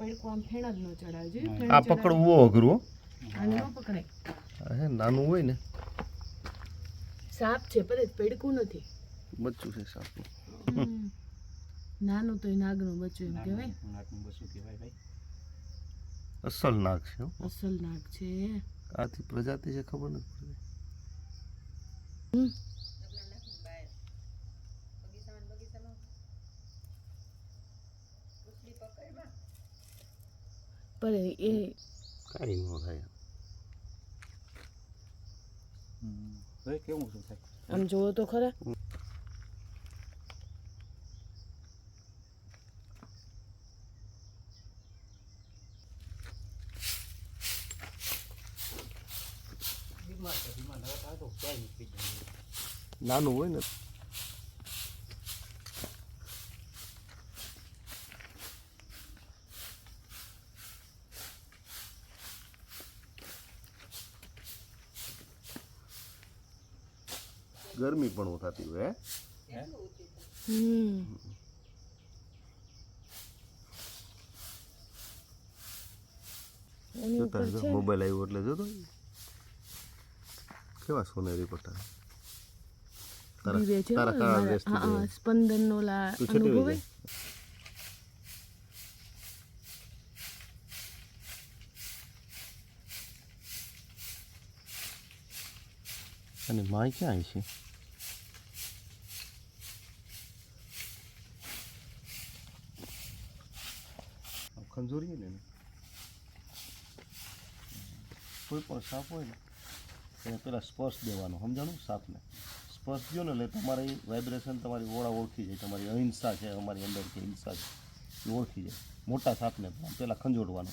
પડકું આમ ફેણ જ ન ચડાવવું જોઈએ આ પકડવું અઘરું હો. આને ન પકડાય. હે નાનું હોય ને. સાપ છે પર પડકું નથી. બચ્ચું છે સાપનું. નાનું તો એ નાગનું બચ્ચું એમ કહેવાય. બસું કહેવાય ભાઈ. અસલ નાગ છે હો. અસલ નાગ છે. આથી પ્રજાતિ છે ખબર નથી પડતી હમ. પર એ કાંઈ ન થાય હવે કેવું શું થાય આમ જોવો તો ખરા બીમાર છે બીમાર હવે આ તો ક્યાંય નથી જવાનું. નાનું હોય ને ગરમી પણ થતી હોય ને, મોબાઈલ આવ્યો એટલે જોતો કેવા સોનેરી પટ્ટા તારા કાળા જોયા. સ્પંદનનો લા. અને માય ક્યાં છે? ખંજોરીએ ને કોઈ પણ સાપ હોય ને, એને પેલા સ્પર્શ દેવાનો, સમજાણું? સાપને. સ્પર્શ દો ને એટલે તમારી વાઇબ્રેશન તમારી ઓળા ઓળખી જાય. તમારી અહિંસા છે, અમારી અંદર કે હિંસા છે, એ ઓળખી જાય. મોટા સાપને પહેલાં ખંજોડવાનો.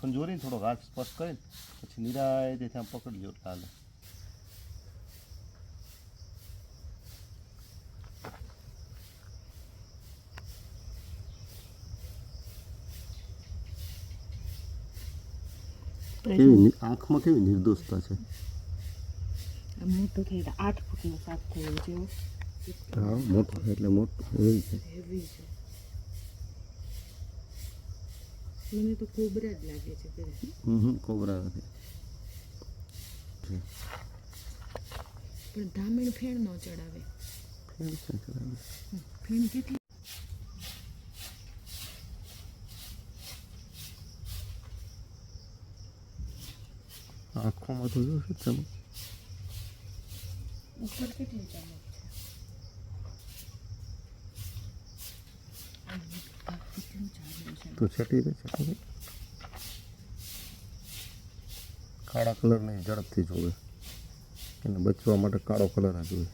ખંજોરીને થોડોક હાથ સ્પર્શ કરીને પછી નિરાય ત્યાં પકડી લો એટલે હાલે. કેવી આંખમાં કેવી નિર્દોષતા છે? મોટો થઈ આઠ ફૂટનો સાપ થયો જેવો હા મોટો એટલે મોટો છે. હેવી છે. મને તો કોબરા જ લાગે છે હમ કોબરા નથી પણ ધામણ ફેણ ન ચડાવે. ફેર છે ચલાવે. ફેણ કેટલી આંખોમાં તો જો છે તમે ઉપર કેટલી ચામક તો છટી રહે છે કાળા કલરની ઝડપથી જોવે એને બચવા માટે કાળો કલર આ જોઈએ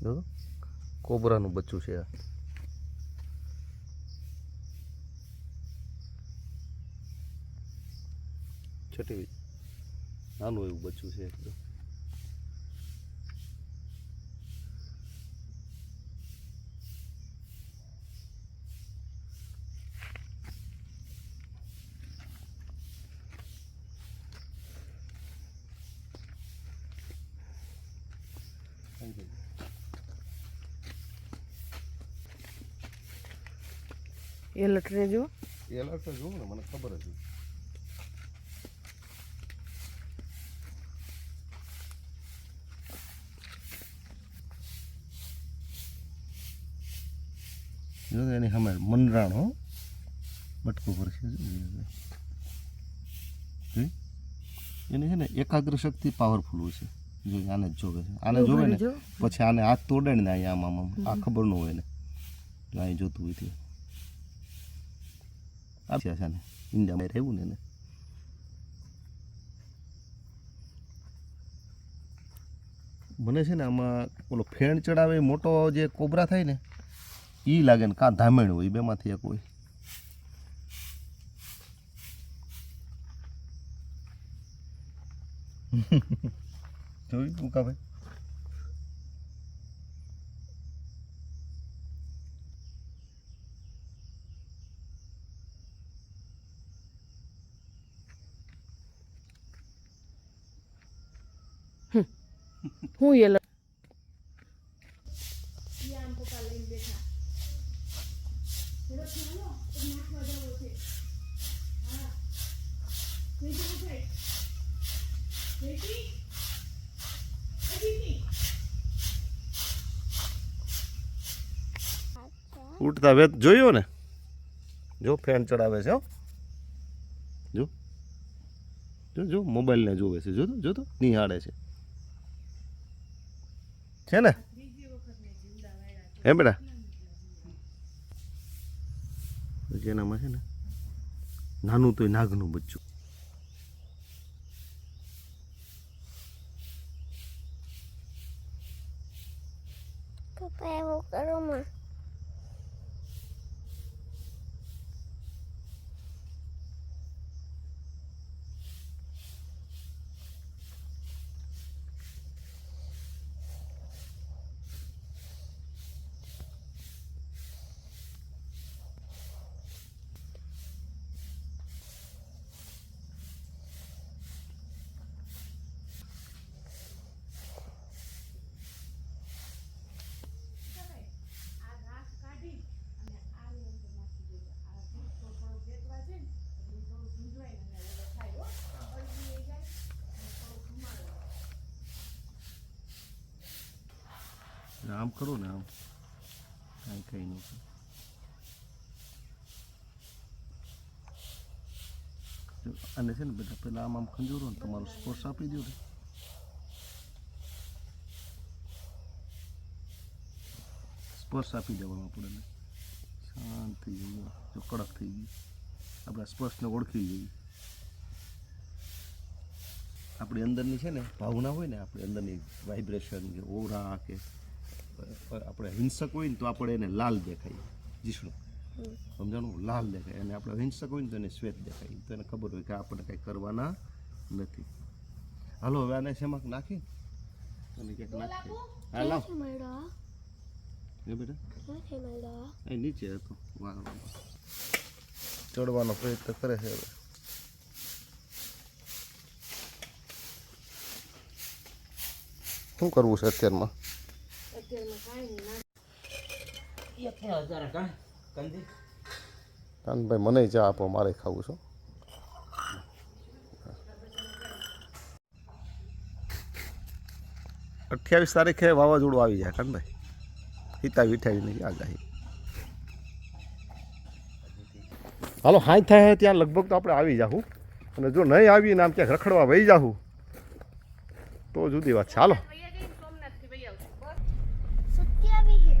જો કોબરાનું બચ્ચું છે આ. નાનું એવું બચ્ચું છે એકદમ એ લટરે જો. એ અલગ તો જોઉં ને મને ખબર હતી જો એની સામે મનરાણ હો. બટકું પર છે. એની છે ને એકાગ્ર શક્તિ પાવરફુલ હોય છે. જો આને જ જોવે છે. આને જોવે ને પછી આને હાથ તોડે ને અહીંયા આમ આમ. આ ખબર ન હોય ને જો અહીં જોતું હોય તે. આવ્યા છે ને ઈંડામાં રહેવું ને મને છે ને આમાં ઓલો ફેણ ચડાવે, મોટો જે કોબરા થાય ને એ લાગે ને કાં ધામેણ હોય, બેમાંથી એક હોય. જોયું તું કા હું એ લ- ઉઠતા વેત જોયો ને? જો ફેન ચડાવે છે જો. જો જો, મોબાઈલને જોવે છે. જોતો જોતો નિહાળે છે. છે ને? હે બેટા? જેનામાં છે ને, નાનું તોય નાગનું બચ્ચું. પપ્પા, એવું કરો માં. આમ કરો ને આમ. કાંઈ કંઈ નહીં. અને છે ને બધા પેલા આમ આમ ખંજોરો ને તમારો સ્પર્શ આપી દો ને. સ્પર્શ આપી દેવાનો આપણે શાંત થઈ જો કડક થઈ ગઈ. આપણે સ્પર્શને ઓળખી જઈએ આપણી અંદરની છે ને ભાવના હોય ને, આપણી અંદરની વાઇબ્રેશન કે ઓરા કે આપણે હિંસક હોય ને તો આપણે એને લાલ દેખાય. જીષ્ણુ સમજાણું? લાલ દેખાય. અને આપણે હિંસક હોય ને તો એને શ્વેત દેખાય. તો એને ખબર હોય કે આપણે કંઈ કરવાના નથી. હાલો હવે આને શેમાં નાખી? અને ક્યાંક નાખી. હા લાવ એ બેટા અહીં નીચે હતો. ચડવાનો પ્રયત્ન કરે છે હવે. શું કરવું છે અત્યારમાં? કાનભાઈ, મને ચા આપો, મારે ખાવું છું. અઠ્યાવીસ તારીખે વાવાઝોડું આવી જાય, કાનભાઈ. વિઠાવી નહીં આગાહી હાલો હાઈ થાય ત્યાં, લગભગ તો આપણે આવી જાઉં અને જો નહીં આવીને આમ ક્યાંક રખડવા વહી જાઉં તો જુદી વાત છે. હાલો સત્યાવી છે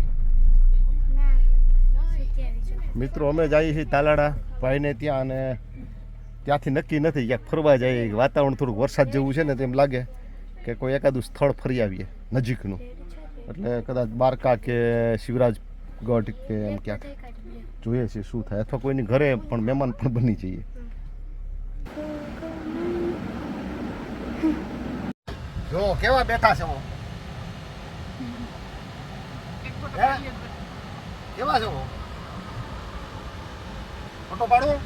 ના સત્યાવી છે મિત્રો અમે જઈએ છીએ તાલાડા ભાઈને ત્યાં અને ત્યાંથી નક્કી નથી ક્યાંક ફરવા જઈએ. વાતાવરણ થોડુંક વરસાદ જેવું છે ને તેમ લાગે કે કોઈ એકાદું સ્થળ ફરી આવીએ નજીકનું. એટલે કદાચ દ્વારકા કે શિવરાજગઢ કે એમ ક્યાંક જોઈએ છીએ શું થાય. અથવા કોઈની ઘરે પણ મહેમાન પણ બની જઈએ. જો કેવા બેઠા છો? કેવા છો? ફોટો પાડો.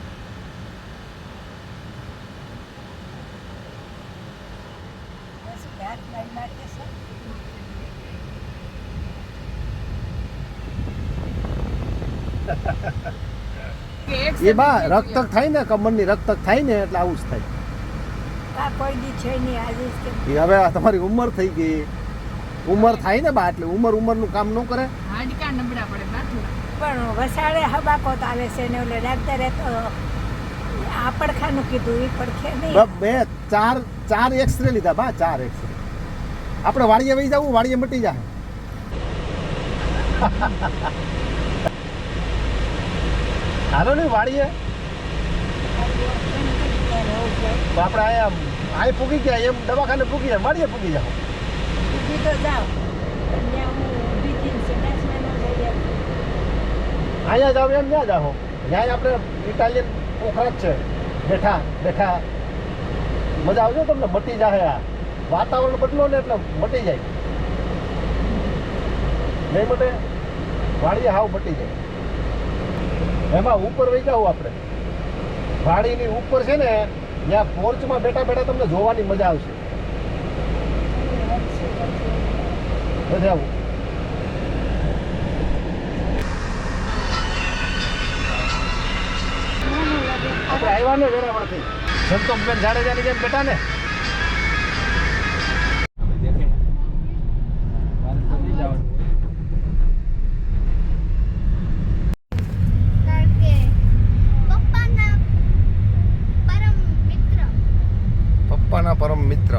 એ બા રક્તક થાય ને કમરની રક્તક થાય ને એટલે આવું જ થાય. આ કોઈ દી છે નહીં આજે જ કે એ હવે આ તમારી ઉંમર થઈ ગઈ. ઉંમર થાય ને બા એટલે ઉંમર ઉંમરનું કામ ન કરે. હાડકા નબળા પડે બાથું પણ વસાડે હબાકો આવે છે ને ઓલે ડાક્ટરે તો આ પડખાનું કીધું એ પડખે નહીં. બે ચાર ચાર એક્સરે લીધા બા ચાર એક્સરે આપણે વાડીએ વહી જવું વાડીએ મટી જાય હાલો ને વાડીએ. આપણે આયા આય પૂગી ગયા એમ દવાખાને પૂગી જાય વાડીએ પૂગી જાઓ. સીધો જાઓ અને ત્યાં હું ઊભી થઈને સંડાસમાં ન જઈ શકું. અહીંયા જાવ એમ ત્યાં જાઓ ત્યાં આપણે ઇટાલિયન પોખરા છે. બેઠા બેઠા. મજા આવજો તમને, મટી જાય આ. વાતાવરણ બદલો ને એટલે મટી જાય. નહીં મટે વાડી હાવ મટી જાય. એમાં ઉપર વહી જાવ આપણે. વાડીની ઉપર છે ને, ત્યાં પોર્ચમાં બેઠા બેઠા તમને જોવાની મજા આવશે. નથી આવ્યા ને વેરાવળથી સંતોષબેન જાડેજાની જેમ બેઠા ને? કારણ કે પપ્પાના પરમ મિત્ર પપ્પાના પરમ મિત્ર.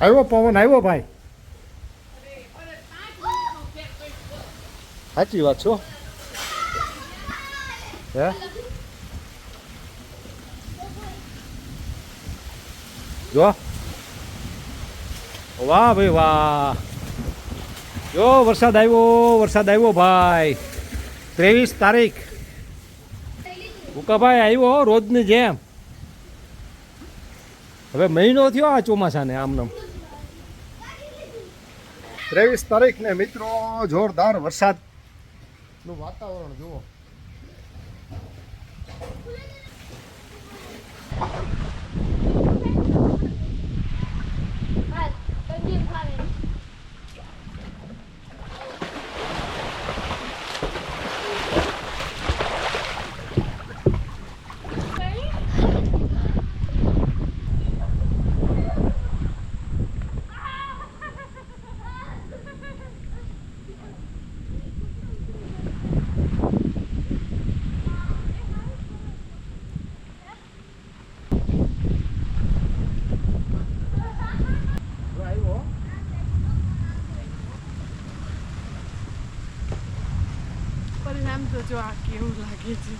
આવ્યો પવન આવ્યો ભાઈ? સાચી વાત છો. હે? જો. વાહ ભાઈ વાહ. જો વરસાદ આવ્યો વરસાદ આવ્યો ભાઈ. ત્રેવીસ તારીખ. ઉકાભાઈ આવ્યો રોજની જેમ. હવે મહિનો થયો આ ચોમાસાને આમનામ ત્રેવીસ તારીખ ને મિત્રો જોરદાર વરસાદ નું વાતાવરણ જુઓ આવ્યો પરિણામ તો જો આ કેવું લાગે છે.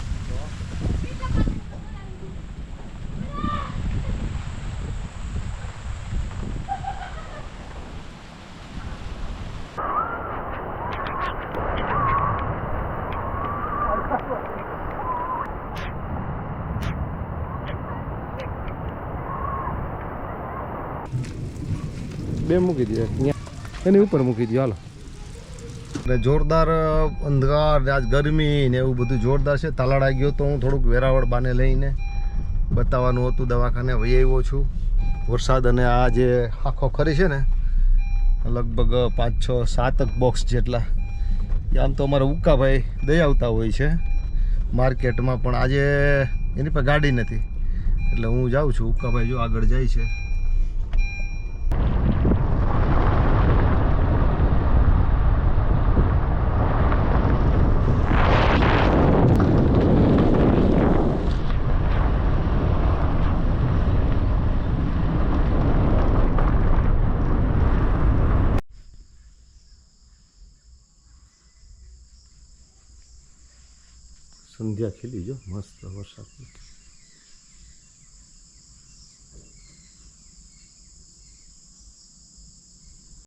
બે મૂકી દે. એની ઉપર મૂકી દો, હાલો. એટલે જોરદાર અંધકાર ને આજ ગરમી ને એવું બધું જોરદાર છે. તાલાડા ગયો તો હું થોડુંક વેરાવળ બાને લઈને બતાવવાનું હતું, દવાખાને વહી આવ્યો છું. વરસાદ અને આ જે આખો ખરી છે ને, લગભગ પાંચ, છ સાતક બોક્સ જેટલા. આમ તો અમારા ઉકાભાઈ દઈ આવતા હોય છે. માર્કેટમાં પણ આજે એની પાસે ગાડી નથી. એટલે હું જાઉં છું. ઉકાભાઈ જો આગળ જાય છે. સંધ્યા ખીલી જો મસ્ત વરસાદ